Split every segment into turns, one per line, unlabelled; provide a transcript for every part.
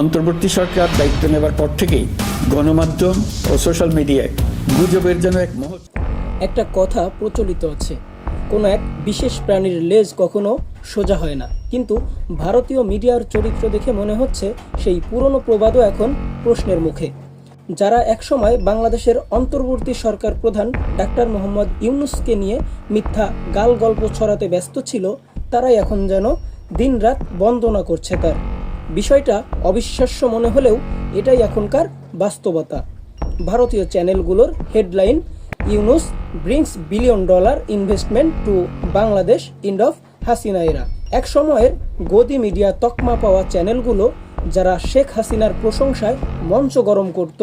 অন্তর্বর্তী সরকার দায়িত্ব নেবার পর থেকেই গণমাধ্যম ও সোশ্যাল মিডিয়ায় গুজবের যেন এক মহৎ
একটা কথা প্রচলিত আছে। কোনো এক বিশেষ প্রাণীর লেজ কখনো সোজা হয় না। কিন্তু ভারতীয় মিডিয়ার চরিত্র দেখে মনে হচ্ছে সেই পুরনো প্রবাদও এখন প্রশ্নের মুখে। যারা একসময় বাংলাদেশের অন্তর্বর্তী সরকার প্রধান ডাক্তার মোহাম্মদ ইউনুসকে নিয়ে মিথ্যা গাল গল্প ছড়াতে ব্যস্ত ছিল, তারাই এখন যেন দিনরাত বন্দনা করছে তার। বিষয়টা অবিশ্বাস্য মনে হলেও এটাই এখনকার বাস্তবতা। ভারতীয় চ্যানেলগুলোর headline, Yunus brings billion dollar investment to Bangladesh end of Hasina এরা এক সময়ের গদি মিডিয়া তকমা পাওয়া চ্যানেলগুলো, যারা শেখ হাসিনার প্রশংসায় মঞ্চ গরম করত,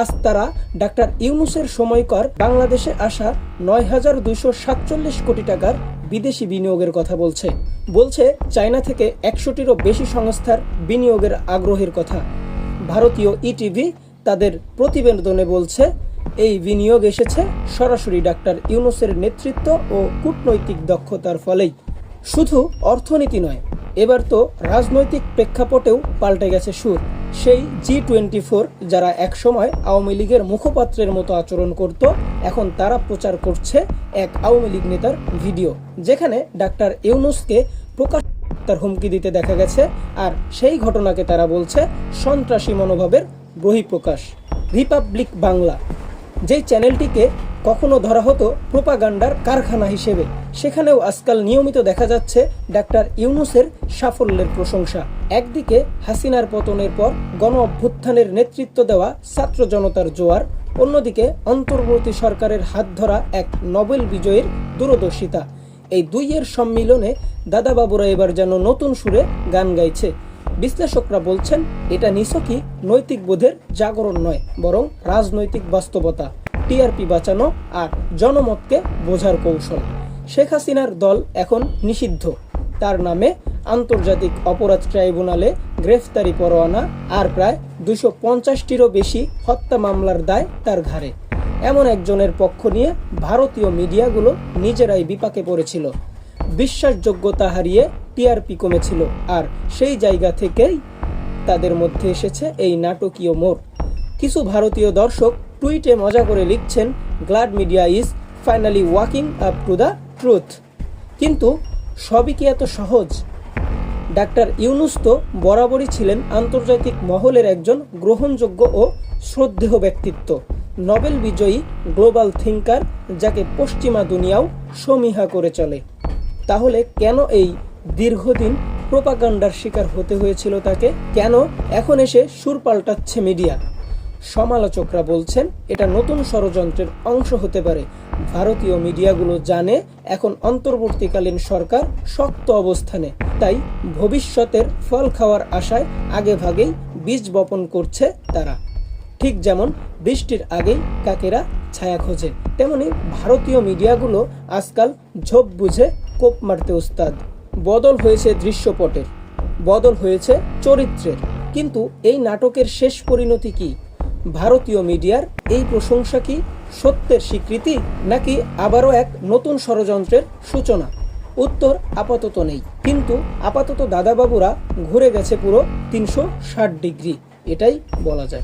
আজ তারা ডাক্তার ইউনুসের সময়কার বাংলাদেশে আসা নয় হাজার দুইশো সাতচল্লিশ কোটি টাকার বিদেশি বিনিয়োগের কথা বলছে। বলছে, চায়না থেকে একশোটিরও বেশি সংস্থার বিনিয়োগের আগ্রহের কথা। ভারতীয় ইটিভি তাদের প্রতিবেদনে বলছে, এই বিনিয়োগ এসেছে সরাসরি ডাক্তার ইউনুসের নেতৃত্ব ও কূটনৈতিক দক্ষতার ফলেই। শুধু অর্থনীতি নয়, এবার তো রাজনৈতিক প্রেক্ষাপটেও পাল্টে গেছে সুর। সেই জি টোয়েন্টি ফোর যারা একসময় আওয়ামী লীগের মুখপাত্রের মতো আচরণ করত, এখন তারা প্রচার করছে এক আওয়ামী লীগ নেতার ভিডিও, যেখানে ডাক্তার ইউনুসকে প্রকাশ তার হুমকি দিতে দেখা গেছে আর সেই ঘটনাকে তারা বলছে সন্ত্রাসী মনোভাবের বহিঃপ্রকাশ। রিপাবলিক বাংলা, যেই চ্যানেলটিকে কখনো ধরা হতো প্রোপাগান্ডার কারখানা হিসেবে। সেখানেও আজকাল নিয়মিত দেখা যাচ্ছে ডাক্তার ইউনুসের সাফল্যের প্রশংসা। একদিকে হাসিনার পতনের পর গণ অভ্যুত্থানের নেতৃত্ব দেওয়া ছাত্র জনতার জোয়ার, অন্যদিকে অন্তর্বর্তী সরকারের হাত ধরা এক নোবেল বিজয়ীর দূরদর্শিতা। এই দুইয়ের সম্মিলনে দাদাবাবুরা এবার যেন নতুন সুরে গান গাইছে। বিশ্লেষকরা বলছেন, এটা নিছকই নৈতিক বোধের জাগরণ নয়, বরং রাজনৈতিক বাস্তবতা। টিআরপি বাঁচানো আর জনমতকে বোঝার কৌশল। শেখ হাসিনার দল এখন নিষিদ্ধ। তার নামে আন্তর্জাতিক অপরাধ ট্রাইব্যুনালে গ্রেফতারি পরোয়ানা আর প্রায় দুশো পঞ্চাশটিরও বেশি হত্যা মামলার দায় তার ঘাড়ে। এমন একজনের পক্ষ নিয়ে ভারতীয় মিডিয়াগুলো নিজেরাই বিপাকে পড়েছিল। বিশ্বাসযোগ্যতা হারিয়ে টিআরপি কমেছিল আর সেই জায়গা থেকেই তাদের মধ্যে এসেছে এই নাটকীয় মোড়। কিছু ভারতীয় দর্শক টুইটে মজা করে লিখছেন, glad media is finally waking up to the truth. কিন্তু সবই কি এত সহজ? ডাক্তার ইউনুস তো বরাবরই ছিলেন আন্তর্জাতিক মহলের একজন গ্রহণযোগ্য ও শ্রদ্ধেয় ব্যক্তিত্ব। নোবেল বিজয়ী গ্লোবাল থিঙ্কার যাকে পশ্চিমা দুনিয়াও সমীহা করে চলে। তাহলে কেন এই দীর্ঘদিন প্রোপাগান্ডার শিকার হতে হয়েছিল তাকে? কেন এখন এসে সুর পাল্টাচ্ছে মিডিয়া? সমালোচকরা বলছেন, এটা নতুন ষড়যন্ত্রের অংশ হতে পারে। ভারতীয় মিডিয়াগুলো জানে, এখন অন্তর্বর্তীকালীন সরকার শক্ত অবস্থানে। তাই ভবিষ্যতের ফল খাওয়ার আশায় আগে ভাগেই বীজ বপন করছে তারা। ঠিক যেমন বৃষ্টির আগেই কাকেরা ছায়া খোঁজে, তেমনি ভারতীয় মিডিয়াগুলো আজকাল ঝোপ বুঝে কোপ মারতে উস্তাদ বদল হয়েছে দৃশ্যপটের, বদল হয়েছে চরিত্রের। কিন্তু এই নাটকের শেষ পরিণতি কি? ভারতীয় মিডিয়ার এই প্রশংসা কি সত্যের স্বীকৃতি নাকি আবারও এক নতুন ষড়যন্ত্রের সূচনা? উত্তর আপাতত নেই। কিন্তু আপাতত দাদাবাবুরা ঘুরে গেছে পুরো তিনশো ষাট ডিগ্রি। এটাই বলা যায়।